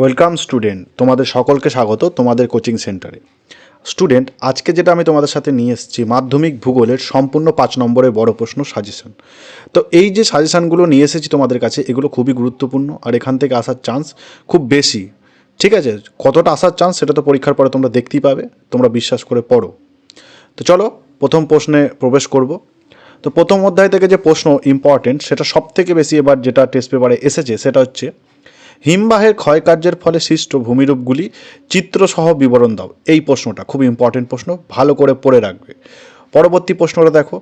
Welcome student, তোমাদের সকলকে স্বাগত তোমাদের কোচিং সেন্টারে। স্টুডেন্ট, আজকে যেটা আমি তোমাদের সাথে নিয়ে এসেছি, মাধ্যমিক ভূগোলের সম্পূর্ণ পাঁচ নম্বরের বড় প্রশ্ন সাজেশন তো এই যে সাজেশানগুলো নিয়ে এসেছি তোমাদের কাছে, এগুলো খুবই গুরুত্বপূর্ণ আর এখান থেকে আসার চান্স খুব বেশি। ঠিক আছে? কতটা আসার চান্স সেটা তো পরীক্ষার পরে তোমরা দেখতেই পাবে, তোমরা বিশ্বাস করে পড়ো। তো চলো, প্রথম প্রশ্নে প্রবেশ করব। তো প্রথম অধ্যায় থেকে যে প্রশ্ন ইম্পর্টেন্ট সেটা সব থেকে বেশি এবার যেটা টেস্ট পেপারে এসেছে, সেটা হচ্ছে হিমবাহের ক্ষয়কার্যের ফলে সৃষ্ট ভূমিরূপগুলি চিত্রসহ বিবরণ দাও। এই প্রশ্নটা খুব ইম্পর্টেন্ট প্রশ্ন, ভালো করে পড়ে রাখবে। পরবর্তী প্রশ্নটা দেখো।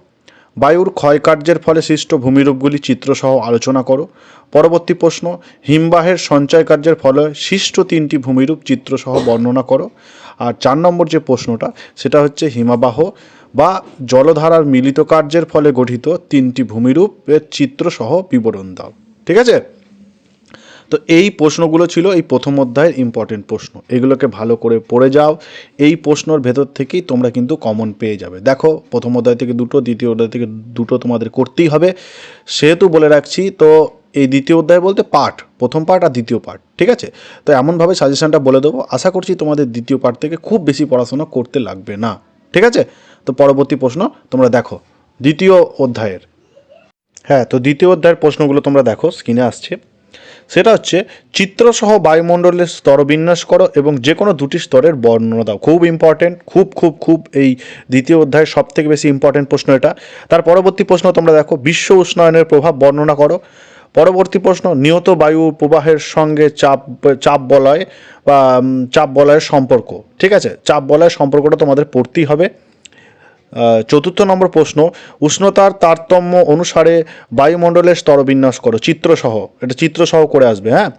বায়ুর ক্ষয়কার্যের ফলে সৃষ্ট ভূমিরূপগুলি চিত্রসহ আলোচনা করো। পরবর্তী প্রশ্ন, হিমবাহের সঞ্চয় কার্যের ফলে সৃষ্ট তিনটি ভূমিরূপ চিত্রসহ বর্ণনা করো। আর চার নম্বর যে প্রশ্নটা, সেটা হচ্ছে হিমাবাহ বা জলধারার মিলিত কার্যের ফলে গঠিত তিনটি ভূমিরূপের চিত্রসহ বিবরণ দাও। ঠিক আছে? তো এই প্রশ্নগুলো ছিল এই প্রথম অধ্যায়ের ইম্পর্টেন্ট প্রশ্ন। এগুলোকে ভালো করে পড়ে যাও। এই প্রশ্নর ভেতর থেকেই তোমরা কিন্তু কমন পেয়ে যাবে। দেখো, প্রথম অধ্যায় থেকে দুটো, দ্বিতীয় অধ্যায় থেকে দুটো তোমাদের করতেই হবে। সেহেতু বলে রাখছি, তো এই দ্বিতীয় অধ্যায় বলতে পার্ট প্রথম পার্ট আর দ্বিতীয় পার্ট ঠিক আছে? তো এমনভাবে সাজেশনটা বলে দেবো। আশা করছি তোমাদের দ্বিতীয় পার্ট থেকে খুব বেশি পড়াশোনা করতে লাগবে না, ঠিক আছে? তো পরবর্তী প্রশ্ন তোমরা দেখো, দ্বিতীয় অধ্যায়ের। হ্যাঁ তো দ্বিতীয় অধ্যায়ের প্রশ্নগুলো তোমরা দেখো স্ক্রিনে আসছে। সেটা হচ্ছে, চিত্রসহ বায়ুমণ্ডলের স্তরবিন্যাস করো এবং যে কোনো দুটি স্তরের বর্ণনা দাও। খুব ইম্পর্টেন্ট খুব খুব খুব এই দ্বিতীয় অধ্যায়ের সব থেকে বেশি ইম্পর্টেন্ট প্রশ্ন এটা। তার পরবর্তী প্রশ্ন তোমরা দেখো, বিশ্ব উষ্ণায়নের প্রভাব বর্ণনা করো। পরবর্তী প্রশ্ন নিয়ত বায়ু প্রবাহের সঙ্গে চাপ চাপ বলয় বা চাপ বলয়ের সম্পর্ক। ঠিক আছে? চাপ বলয়ের সম্পর্কটা তোমাদের পড়তেই হবে। চতুর্থ নম্বর প্রশ্ন, উষ্ণতার তারতম্য অনুসারে বায়ুমণ্ডলের স্তরবিন্যাস করো, চিত্রসহ, এটা চিত্রসহ করে আসবে হ্যাঁ?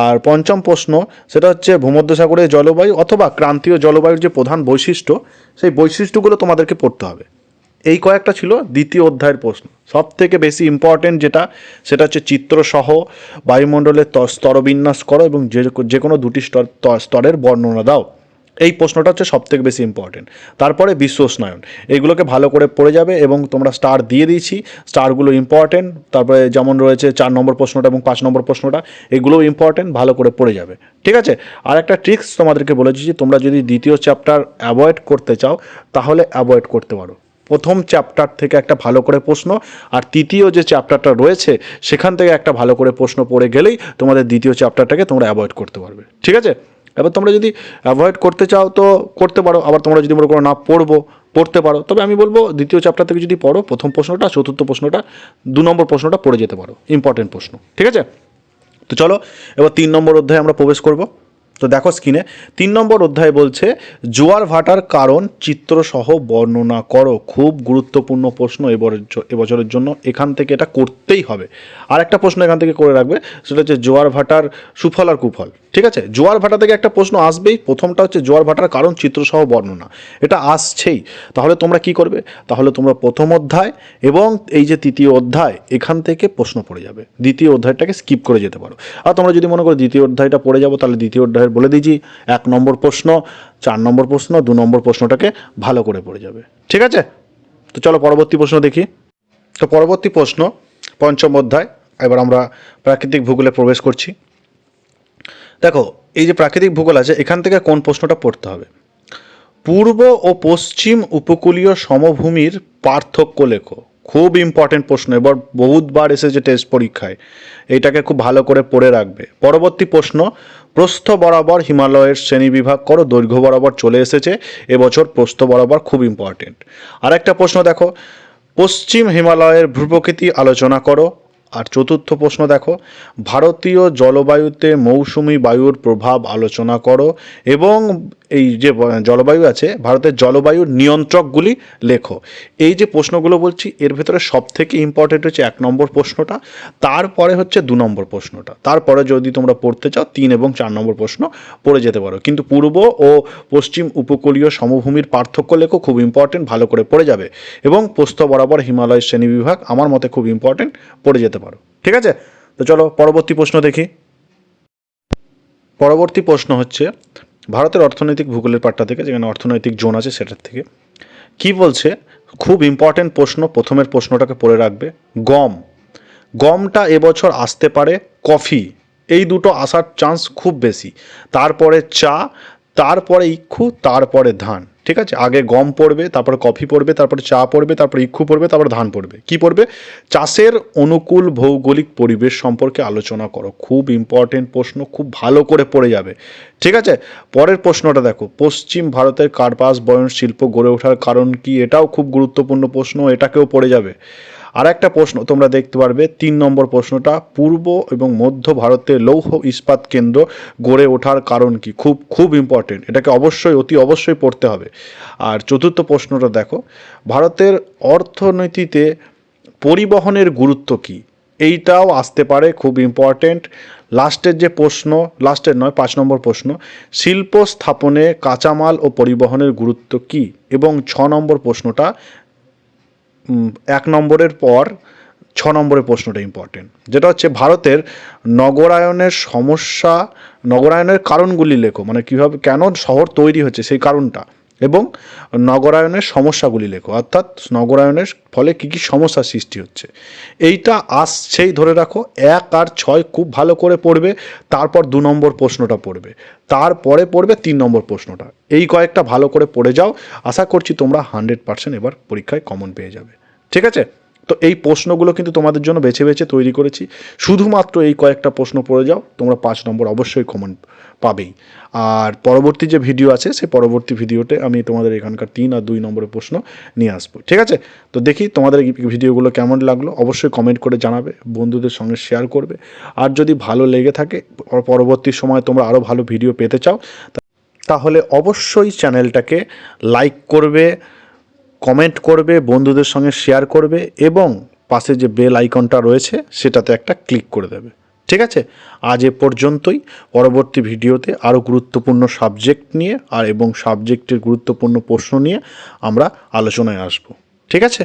আর পঞ্চম প্রশ্ন, সেটা হচ্ছে ভূমধ্যসাগরের জলবায়ু অথবা ক্রান্তীয় জলবায়ুর যে প্রধান বৈশিষ্ট্য, সেই বৈশিষ্ট্যগুলো তোমাদেরকে পড়তে হবে। এই কয়েকটা ছিল দ্বিতীয় অধ্যায়ের প্রশ্ন। সব থেকে বেশি ইম্পর্টেন্ট যেটা, সেটা হচ্ছে চিত্রসহ, বায়ুমণ্ডলের স্তরবিন্যাস করো এবং যে যে কোনো দুটি স্তর স্তরের বর্ণনা দাও। এই প্রশ্নটা হচ্ছে সব থেকে বেশি ইম্পর্টেন্ট তারপরে বিশ্ব উষ্ণায়ন এইগুলোকে ভালো করে পড়ে যাবে এবং তোমরা স্টার দিয়ে দিয়েছি স্টারগুলো ইম্পর্টেন্ট তারপরে যেমন রয়েছে চার নম্বর প্রশ্নটা এবং পাঁচ নম্বর প্রশ্নটা, এগুলোও ইম্পর্টেন্ট ভালো করে পড়ে যাবে। ঠিক আছে? আর একটা ট্রিক্স তোমাদেরকে বলেছি যে তোমরা যদি দ্বিতীয় চ্যাপ্টার অ্যাভয়েড করতে চাও, তাহলে অ্যাভয়েড করতে পারো। প্রথম চ্যাপ্টার থেকে একটা ভালো করে প্রশ্ন, আর তৃতীয় যে চ্যাপ্টারটা রয়েছে, সেখান থেকে একটা ভালো করে প্রশ্ন পড়ে গেলেই তোমাদের দ্বিতীয় চ্যাপ্টারটাকে তোমরা অ্যাভয়েড করতে পারবে। ঠিক আছে? এবার তোমরা যদি অ্যাভয়েড করতে চাও তো করতে পারো, আবার তোমরা যদি মনে করো না পড়ব, পড়তে পারো। তবে আমি বলব, দ্বিতীয় চ্যাপ্টার থেকে যদি পড়ো, প্রথম প্রশ্নটা, চতুর্থ প্রশ্নটা, দু নম্বর প্রশ্নটা পড়ে যেতে পারো। ইম্পর্টেন্ট প্রশ্ন, ঠিক আছে? তো চলো, এবার তিন নম্বর অধ্যায়ে আমরা প্রবেশ করব। তো দেখো স্ক্রিনে তিন নম্বর অধ্যায় বলছে, জোয়ার ভাটার কারণ চিত্রসহ বর্ণনা করো। খুব গুরুত্বপূর্ণ প্রশ্ন এবছরের জন্য, এখান থেকে এটা করতেই হবে। আর একটা প্রশ্ন এখান থেকে করে রাখবে, সেটা হচ্ছে জোয়ার ভাটার সুফল আর কুফল, ঠিক আছে? জোয়ার ভাটা থেকে একটা প্রশ্ন আসবেই, প্রথমটা হচ্ছে জোয়ার ভাটার কারণ চিত্রসহ বর্ণনা, এটা আসছেই। তাহলে তোমরা কি করবে? তাহলে তোমরা প্রথম অধ্যায় এবং এই যে তৃতীয় অধ্যায়, এখান থেকে প্রশ্ন পড়ে যাবে। দ্বিতীয় অধ্যায়টাকে স্কিপ করে যেতে পারো। আর তোমরা যদি মনে করো দ্বিতীয় অধ্যায়টা পড়ে যাব, তাহলে দ্বিতীয় অধ্যায়ের বলে দিয়েছি, এক নম্বর প্রশ্ন, চার নম্বর প্রশ্ন, দু নম্বর প্রশ্নটাকে ভালো করে পড়ে যাবে। ঠিক আছে? তো চলো পরবর্তী প্রশ্ন দেখি। তো পরবর্তী প্রশ্ন, পঞ্চম অধ্যায়, এবার আমরা প্রাকৃতিক ভূগোলে প্রবেশ করছি। দেখো, এই যে প্রাকৃতিক ভূগোল আছে, এখান থেকে কোন প্রশ্নটা পড়তে হবে? পূর্ব ও পশ্চিম উপকূলীয় সমভূমির পার্থক্য লেখো। খুব ইম্পর্টেন্ট প্রশ্ন। এবার বহুতবার এসেছে টেস্ট পরীক্ষায়। এইটাকে খুব ভালো করে পড়ে রাখবে। পরবর্তী প্রশ্ন, প্রস্থ বরাবর হিমালয়ের শ্রেণীবিভাগ করো, দৈর্ঘ্য বরাবর চলে এসেছে, এবছর প্রস্থ বরাবর খুব ইম্পর্টেন্ট আরেকটা প্রশ্ন দেখো, পশ্চিম হিমালয়ের ভূপ্রকৃতি আলোচনা করো আর চতুর্থ প্রশ্ন দেখো, ভারতীয় জলবায়ুতে মৌসুমি বায়ুর প্রভাব আলোচনা করো এবং এই যে জলবায়ু আছে, ভারতের জলবায়ুর নিয়ন্ত্রকগুলি লেখো। এই যে প্রশ্নগুলো বলছি, এর ভেতরে সব থেকে ইম্পর্টেন্ট হচ্ছে এক নম্বর প্রশ্নটা, তারপরে হচ্ছে দু নম্বর প্রশ্নটা। তারপরে যদি তোমরা পড়তে চাও, তিন এবং চার নম্বর প্রশ্ন পড়ে যেতে পারো। কিন্তু পূর্ব ও পশ্চিম উপকূলীয় সমভূমির পার্থক্য লেখো, খুব ইম্পর্টেন্ট ভালো করে পড়ে যাবে। এবং প্রস্থ বরাবর হিমালয় শ্রেণীবিভাগ আমার মতে খুব ইম্পর্টেন্ট পড়ে যেতে পারো। ঠিক আছে? তো চলো পরবর্তী প্রশ্ন দেখি। পরবর্তী প্রশ্ন হচ্ছে, ভারতের অর্থনৈতিক ভূগোলের পাট্টা থেকে যেখানে অর্থনৈতিক জোন আছে সেটার থেকে, কি বলছে, খুব ইম্পর্টেন্ট প্রশ্ন, প্রথমের প্রশ্নটাকে পড়ে রাখবে, গম। গমটা এবছর আসতে পারে কফি। এই দুটো আসার চান্স খুব বেশি। তারপরে চা তারপরে ইক্ষু, তারপরে ধান। ঠিক আছে? আগে গম পড়বে, তারপরে কফি পড়বে, তারপরে চা পড়বে, তারপরে ইক্ষু পড়বে, তারপরে ধান পড়বে। কি পড়বে? চাষের অনুকূল ভৌগোলিক পরিবেশ সম্পর্কে আলোচনা করো। খুব ইম্পর্টেন্ট প্রশ্ন, খুব ভালো করে পড়ে যাবে। ঠিক আছে? পরের প্রশ্নটা দেখো। পশ্চিম ভারতের কার্পাস বয়ন শিল্প গড়ে ওঠার কারণ কি? এটাও খুব গুরুত্বপূর্ণ প্রশ্ন, এটাকেও পড়ে যাবে। আর একটা প্রশ্ন, তোমরা দেখতে পারবে, তিন নম্বর প্রশ্নটা, পূর্ব এবং মধ্য ভারতে লৌহ ইস্পাত কেন্দ্র গড়ে ওঠার কারণ কি? খুব খুব ইম্পর্টেন্ট এটাকে অবশ্যই, অতি অবশ্যই পড়তে হবে। আর চতুর্থ প্রশ্নটা দেখো, ভারতের অর্থনীতিতে পরিবহনের গুরুত্ব কি? এইটাও আসতে পারে, খুব ইম্পর্টেন্ট লাস্টের যে প্রশ্ন, লাস্টের নয়, পাঁচ নম্বর প্রশ্ন, শিল্প স্থাপনে কাঁচামাল ও পরিবহনের গুরুত্ব কি? এবং ছ নম্বর প্রশ্নটা এক নম্বরের পর ছ নম্বরের প্রশ্নটা ইম্পর্টেন্ট যেটা হচ্ছে ভারতের নগরায়নের সমস্যা, নগরায়নের কারণগুলি লেখো মানে কীভাবে, কেন শহর তৈরি হচ্ছে সেই কারণটা। এবং নগরায়নের সমস্যাগুলি লেখো। অর্থাৎ নগরায়নের ফলে কী কী সমস্যার সৃষ্টি হচ্ছে। এইটা আসছেই ধরে রাখো, এক আর ছয় খুব ভালো করে পড়বে, তারপর দু নম্বর প্রশ্নটা পড়বে। তারপরে পড়বে তিন নম্বর প্রশ্নটা। এই কয়েকটা ভালো করে পড়ে যাও। আশা করছি তোমরা হান্ড্রেড পার্সেন্ট এবার পরীক্ষায় কমন পেয়ে যাবে। ঠিক আছে? তো এই প্রশ্নগুলো কিন্তু তোমাদের জন্য বেছে বেছে তৈরি করেছি। শুধুমাত্র এই কয়েকটা প্রশ্ন পড়ে যাও, তোমরা পাঁচ নম্বর অবশ্যই কমন পাবেই। আর পরবর্তী যে ভিডিও আছে সেই পরবর্তী ভিডিওতে আমি তোমাদের এখানকার তিন আর দুই নম্বরের প্রশ্ন নিয়ে আসব। ঠিক আছে? তো দেখি তোমাদের ভিডিওগুলো কেমন লাগল? অবশ্যই কমেন্ট করে জানাবে, বন্ধুদের সঙ্গে শেয়ার করবে। আর যদি ভালো লেগে থাকে পরবর্তী সময় তোমরা আরও ভালো ভিডিও পেতে চাও তাহলে অবশ্যই চ্যানেলটাকে লাইক করবে কমেন্ট করবে, বন্ধুদের সঙ্গে শেয়ার করবে এবং পাশে যে বেল আইকনটা রয়েছে সেটাতে একটা ক্লিক করে দেবে। ঠিক আছে? আজ এ পর্যন্তই। পরবর্তী ভিডিওতে আরও গুরুত্বপূর্ণ সাবজেক্ট নিয়ে আর এবং সাবজেক্টের গুরুত্বপূর্ণ প্রশ্ন নিয়ে আমরা আলোচনায় আসব। ঠিক আছে?